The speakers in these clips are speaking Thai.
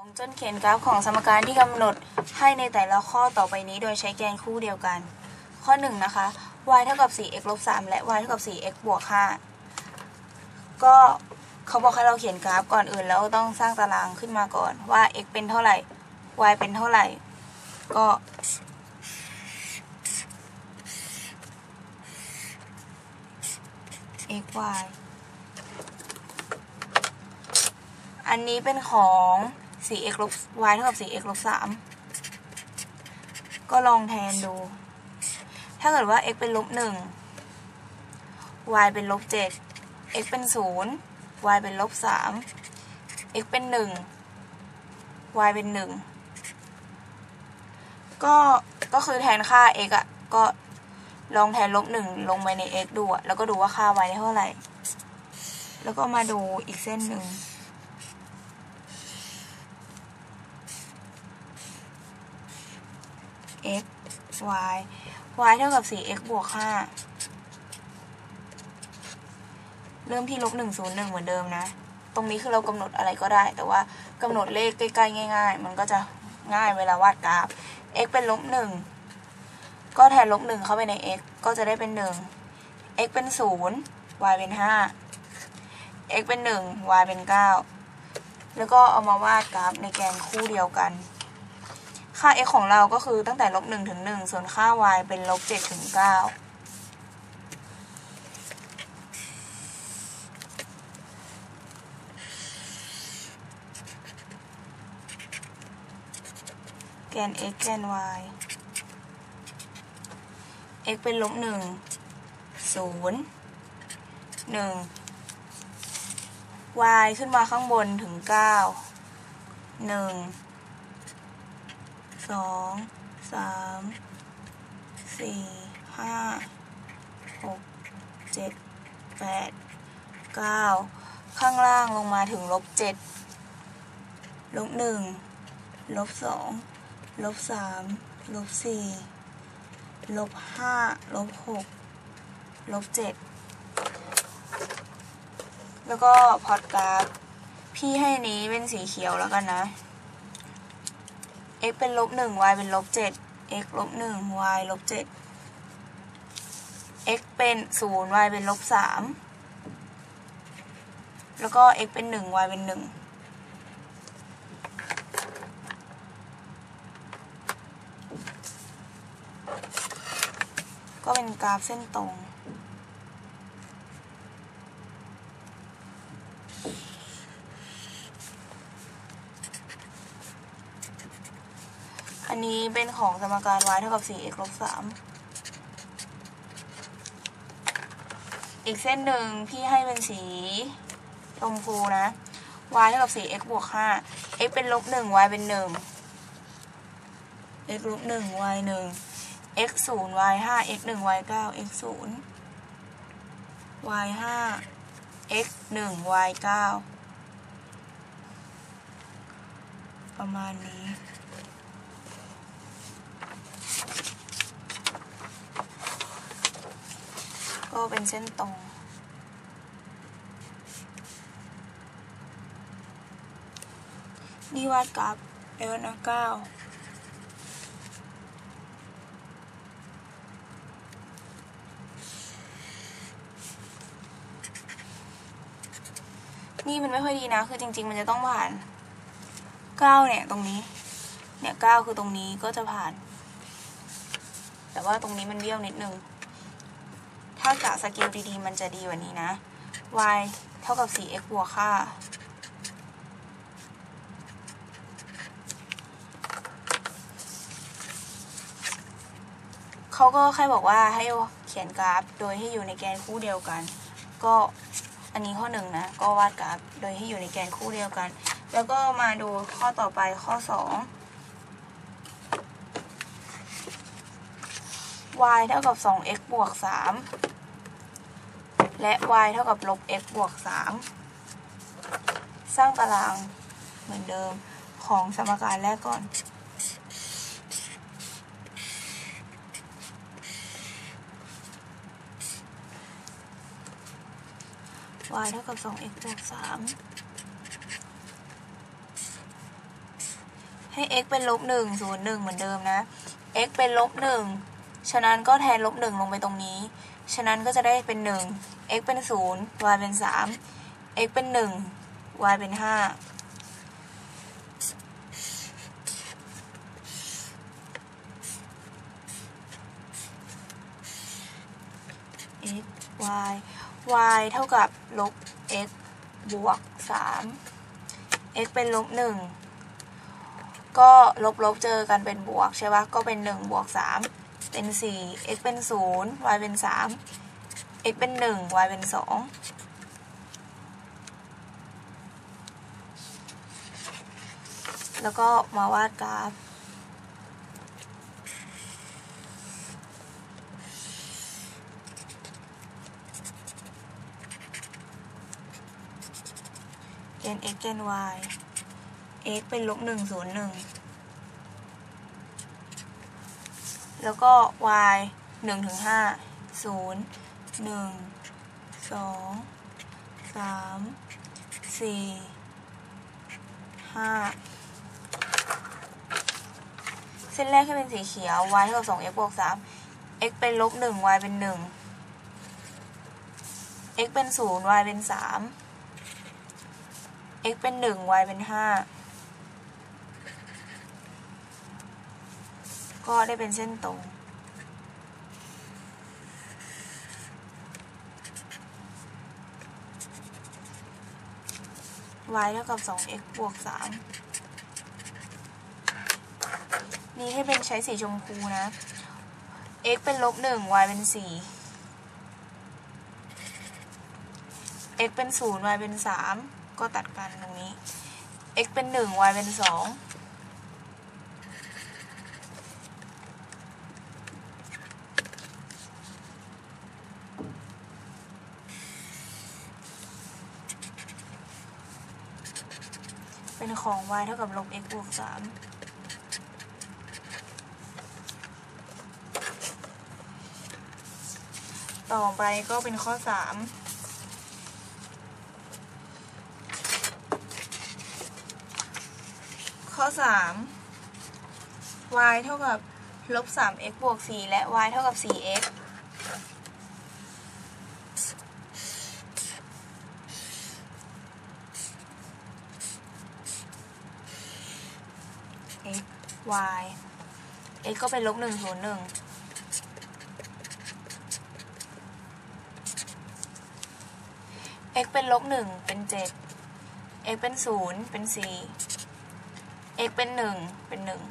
ของจนเขียนกราฟของสมการที่กำหนดให้ในแต่ละข้อต่อไปนี้โดยใช้แกนคู่เดียวกัน ข้อ1นะคะ y เท่ากับ 4x ลบ3และ y เท่ากับ 4x บวก5ก็เขาบอกให้เราเขียนกราฟก่อนอื่นแล้วต้องสร้างตารางขึ้นมาก่อนว่า x เป็นเท่าไหร่ y เป็นเท่าไหร่ ก็ x y อันนี้เป็นของ 4x ลบ y เท่ากับ 4x ลบ 3 ก็ลองแทนดู ถ้าเกิดว่า x เป็นลบ 1 y เป็นลบ 7 x เป็น 0 y เป็นลบ 3 x เป็น 1 y เป็น 1 ก็ ก็คือแทนค่า x อะก็ลองแทนลบ 1 ลงไปใน x ดูอะแล้วก็ดูว่าค่า y ได้เท่าไหร่ แล้วก็มาดูอีกเส้นหนึ่ง x y y เท่ากับ 4x บวก 5 เริ่มที่ลบ 1 0 1 เหมือนเดิมนะ ตรงนี้คือเรากำหนดอะไรก็ได้ แต่ว่ากำหนดเลขใกล้ๆ ง่าย ๆ มันก็จะง่ายเวลาวาดกราฟ x เป็นลบ 1 ก็แทนลบ 1 เข้าไปใน x ก็จะได้เป็น 1 x เป็น 0 y เป็น 5 x เป็น 1 y เป็น 9 แล้วก็เอามาวาดกราฟในแกนคู่เดียวกัน ค่า x ของเราก็คือตั้งแต่ลบ1ถึง1ส่วนค่า y เป็นลบ7ถึง9แกน x แกน y x เป็นลบ1 0 1 y ขึ้นมาข้างบนถึง9 1 สองสามสี่ห้าหกเจ็ดแปดเก้าข้างล่างลงมาถึงลบเจ็ดลบหนึ่งลบสองลบสามลบสี่ลบห้าลบหกลบเจ็ดแล้วก็พอดกราฟพี่ให้นี้เป็นสีเขียวแล้วกันนะ x เป็นลบหนึ่ง y เป็นลบเจ็ด x ลบหนึ่ง y ลบเจ็ด x เป็นศูนย์ y เป็นลบสามแล้วก็ x เป็นหนึ่ง y เป็นหนึ่งก็เป็นกราฟเส้นตรง นนี้เป็นของสมการ y เท่ากับ 4x ลบ3อีกเส้นหนึ่งพี่ให้เป็นสีชมพูนะ y เท่ากับ 4x บวก 5 x เป็นลบ 1 y เป็น 1 x ลบ 1 y 1 x 0 y 5 x 1 y 9 x 0 y 5 x 1 y 9 ประมาณนี้ ก็เป็นเส้นตรง นี่วาดกราฟเอลนะเก้านี่มันไม่ค่อยดีนะ คือจริง ๆ มันจะต้องผ่านเก้าเนี่ยตรงนี้ เนี่ยเก้าคือตรงนี้ก็จะผ่าน แต่ว่าตรงนี้มันเบี้ยวนิดนึง ถ้ากะสเกลดีๆ มันจะดีกว่านี้นะ y เท่ากับ 4x บวกค่า เขาก็แค่บอกว่าให้เขียนกราฟโดยให้อยู่ในแกนคู่เดียวกัน ก็อันนี้ข้อหนึ่งนะ ก็วาดกราฟโดยให้อยู่ในแกนคู่เดียวกัน แล้วก็มาดูข้อต่อไปข้อสอง y เท่ากับ 2x บวก 3 และ y เท่ากับลบ x บวก 3 สร้างตารางเหมือนเดิมของสมการแรกก่อน y เท่ากับ 2x บวก 3 ให้ x เป็นลบหนึ่งศูนย์หนึ่งเหมือนเดิมนะ x เป็นลบหนึ่ง ฉะนั้นก็แทนลบหนึ่งลงไปตรงนี้ ฉะนั้นก็จะได้เป็นหนึ่ง x เป็นศูนย์ y เป็นสาม x เป็นหนึ่ง y เป็นห้า x y y เท่ากับลบ x บวกสาม x เป็นลบหนึ่งก็ลบลบเจอกันเป็นบวกใช่ปะก็เป็นหนึ่งบวกสาม เป็น 4 x เป็น 0 y เป็น 3 x เป็น 1 y เป็น 2 แล้วก็มาวาดกราฟเกณฑ์ x เกณฑ์ y x เป็นลบ1 0 1 แล้วก็ y 1ถึง5 0 1 2 3 4 5 เส้นแรกให้เป็นสีเขียว y เท่ากับ2 x บวก3 x เป็นลบ1 y เป็น 1 x เป็น 0 y เป็น 3 x เป็น 1 y เป็น 5 ก็ได้เป็นเส้นตรง y เท่ากับ 2x บวก 3 นี่ให้เป็นใช้สีชมพูนะ x เป็นลบ 1 y เป็น 4 x เป็น 0 y เป็น 3 ก็ตัดกันตรงนี้ x เป็น 1 y เป็น 2 ของ y เท่ากับลบ x บวก3ต่อไปก็เป็นข้อ3ข้อ3 y เท่ากับลบ 3x บวก 4 และ y เท่ากับ 4x x y x ก็เป็นลบหนึ่งศูนย์หนึ่งเเป็นลบหนึ่งเป็นเจ็ด x เป็นศูนย์เป็นสี่ x เป็นหนึ่งเป็นหนึ่ง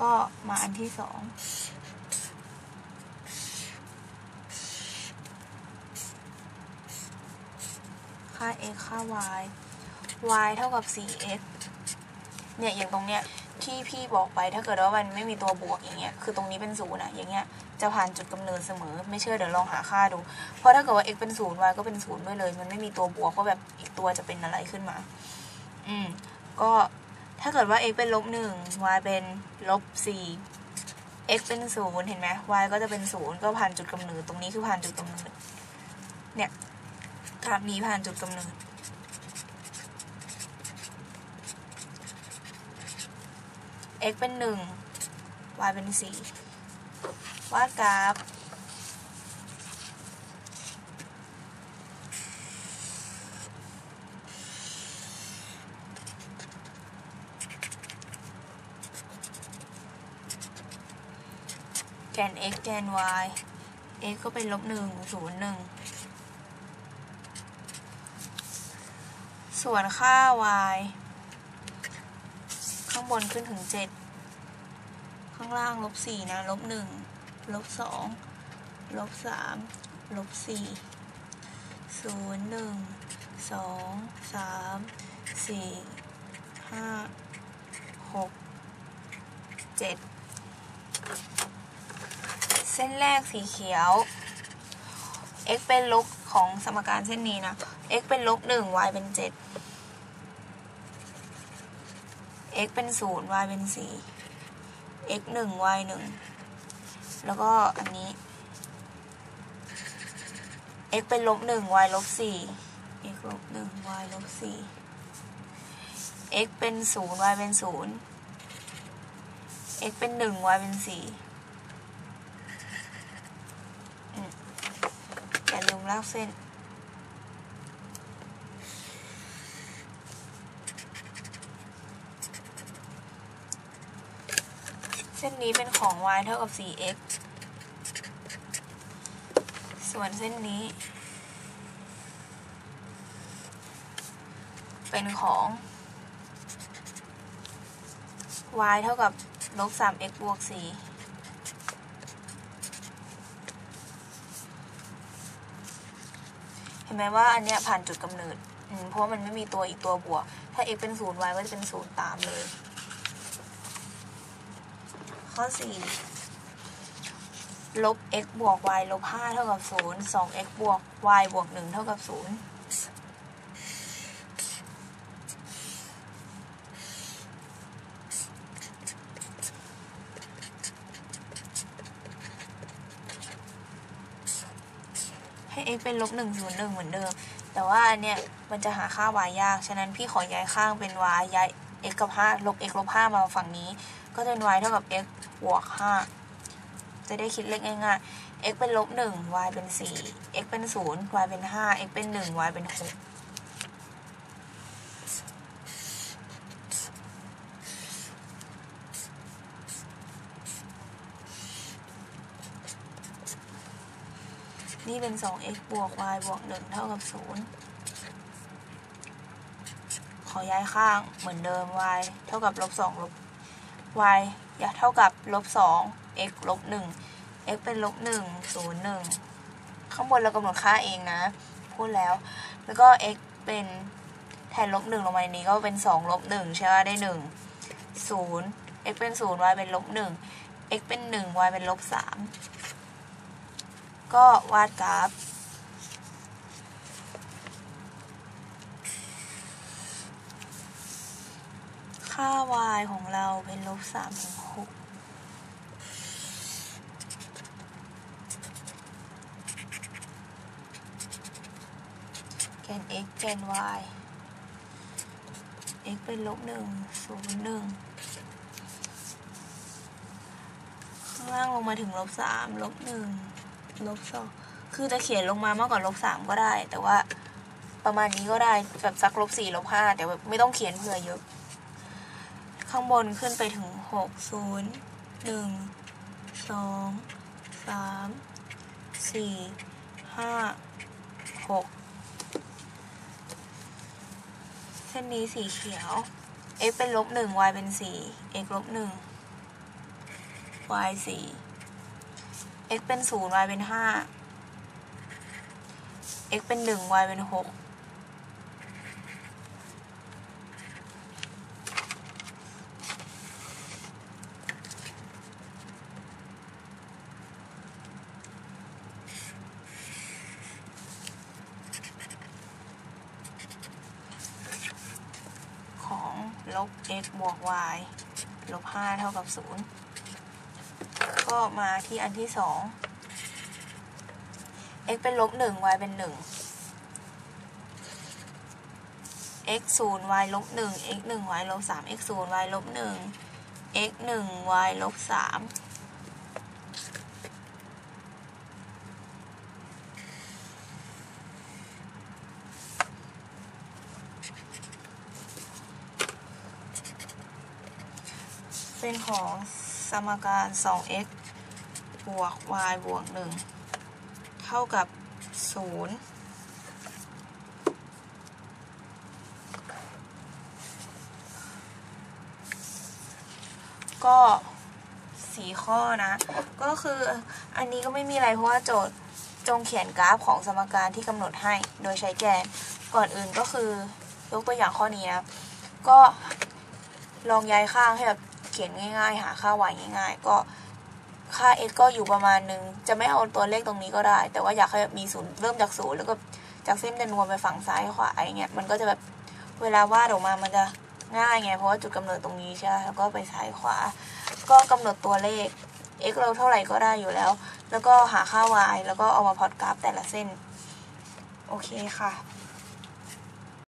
ก็มาอันที่สองค่า x ค่า y y เท่ากับ 4x เนี่ย อย่างตรงเนี้ย ที่พี่บอกไปถ้าเกิดว่ามันไม่มีตัวบวกอย่างเงี้ยคือตรงนี้เป็นศูนย์อะอย่างเงี้ยจะผ่านจุดกำเนิดเสมอ ไม่เชื่อเดี๋ยวลองหาค่าดู เพราะถ้าเกิดว่า x เป็นศูนย์ y ก็เป็นศูนย์ด้วยเลย มันไม่มีตัวบวกว่าแบบอีกตัวจะเป็นอะไรขึ้นมา อืม ก็ถ้าเกิดว่า x เป็นลบหนึ่ง y เป็นลบสี่ x เป็นศูนย์เห็นไหม y ก็จะเป็นศูนย์ก็ผ่านจุดกำเนิด ตรงนี้คือผ่านจุดกำเนิด เนี่ยกราฟนี้ผ่านจุดกำเนิด x เป็นหนึ่ง y เป็นสี่วาดกราฟ แกน x แกน y x ก็เป็นลบหนึ่งศูนย์หนึ่ง ส่วนค่า y างบนขึ้นถึง 7 ข้างล่างลบ4นะลบ1ลบ2ลบ3ลบ4 0 1 2 3 4 5 6 7 เส้นแรกสีเขียว x เป็นลบของสมการเส้นนี้นะ x เป็นลบ1 y เป็น 7 x เป็นศูนย์ y เป็นสี่ x หนึ่ง y หนึ่งแล้วก็อันนี้ x เป็นลบหนึ่ง y ลบสี่ x ลบหนึ่ง y ลบสี่ x เป็นศูนย์ y เป็นศูนย์ x เป็นหนึ่ง y เป็นสี่อืมอย่าลืมลากเส้น ส้นนี้เป็นของ y เท่ากับ 4x ส่วนเส้นนี้ เป็นของ y เท่ากับลบ 3x บวก 4เห็นไหมว่าอันเนี้ยผ่านจุดกำเนิด เพราะมันไม่มีตัวอีกตัวบวก ถ้า x เป็น0 y ก็จะเป็น0ตามเลย ข้อ 4 ลบ x บวก y ลบ 5 เท่ากับ 0 2x บวก y บวก 1 เท่ากับ 0 ให้ x เป็นลบ 1 0 1 เหมือนเดิม แต่ว่าอันเนี้ยมันจะหาค่า y ยาก ฉะนั้นพี่ขอย้ายข้างเป็น y ย้าย x กับ 5 ลบ x ลบ 5 มาฝั่งนี้ ก็จะเป็น y เท่ากับ x บวก 5 จะได้คิดเลขง่ายๆ x เป็นลบ 1 y เป็น 4 x เป็น 0 y เป็น 5 x เป็น 1 y เป็น 6นี่เป็น 2x บวก y บวก 1 เท่ากับ 0 ขอย้ายข้างเหมือนเดิม y เท่ากับลบ2ลบ y อย่าเท่ากับลบ2 x ลบ1 x เป็นลบ1 0 1 ข้างบนเรากำหนดค่าเองนะ พูดแล้ว แล้วก็ x เป็นแทนลบ1ลงมาในนี้ก็เป็น 2 ลบ1ใช่ไหมได้ 1 0 x เป็น 0 y เป็นลบ1 x เป็น 1 y เป็นลบ3ก็วาดกราฟ ค่า y ของเราเป็นลบสามถึงหกแกน x แกน y x เป็นลบหนึ่งศูนย์หนึ่งข้างล่างลงมาถึงลบสามลบหนึ่งลบสองคือจะเขียนลงมามากกว่าลบสามก็ได้ แต่ว่าประมาณนี้ก็ได้แบบสักลบสี่ลบห้าแต่แบบไม่ต้องเขียนเผื่อเยอะ ข้างบนขึ้นไปถึงหกศูนย์หนึ่งสองสามสี่ห้าหกเส้นนี้สีเขียว x เป็นลบหนึ่ง y เป็นสี่ x ลบหนึ่ง y สี่ x เป็นศูนย์ y เป็นห้า x เป็นหนึ่ง y เป็นหก ของลบ x บวก y ลบ5เท่ากับ 0 ก็มาที่อันที่ 2 x เป็นลบ 1 y เป็น 1 x 0 y ลบ 1 x 1 y ลบ 3 x 0 y ลบ 1 x 1 y ลบ 3 เป็นของสมการ 2x บวก y บวก 1 เท่ากับ 0 ก็สี่ข้อนะ ก็คืออันนี้ก็ไม่มีอะไรเพราะว่าโจทย์จงเขียนกราฟของสมการที่กำหนดให้โดยใช้แกน ก่อนอื่นก็คือยกตัวอย่างข้อนี้นะ ก็ลองย้ายข้างให้แบบ ขียนง่าย ๆ หาค่า y ง่าย ๆ ก็ค่า x ก็อยู่ประมาณนึง จะไม่เอาตัวเลขตรงนี้ก็ได้ แต่ว่าอยากให้มีศูนย์เริ่มจากศูนย์แล้วก็จากเส้นเดินวนไปฝั่งซ้ายขวาอะไรเงี้ย มันก็จะแบบเวลาวาดออกมา มันจะง่ายไง เพราะว่าจุดกำเนิดตรงนี้ใช่ไหมแล้วก็ไปซ้ายขวา ก็กำหนดตัวเลข x เราเท่าไหร่ก็ได้อยู่แล้ว แล้วก็หาค่า y แล้วก็เอามาพลอตกราฟแต่ละเส้น โอเคค่ะ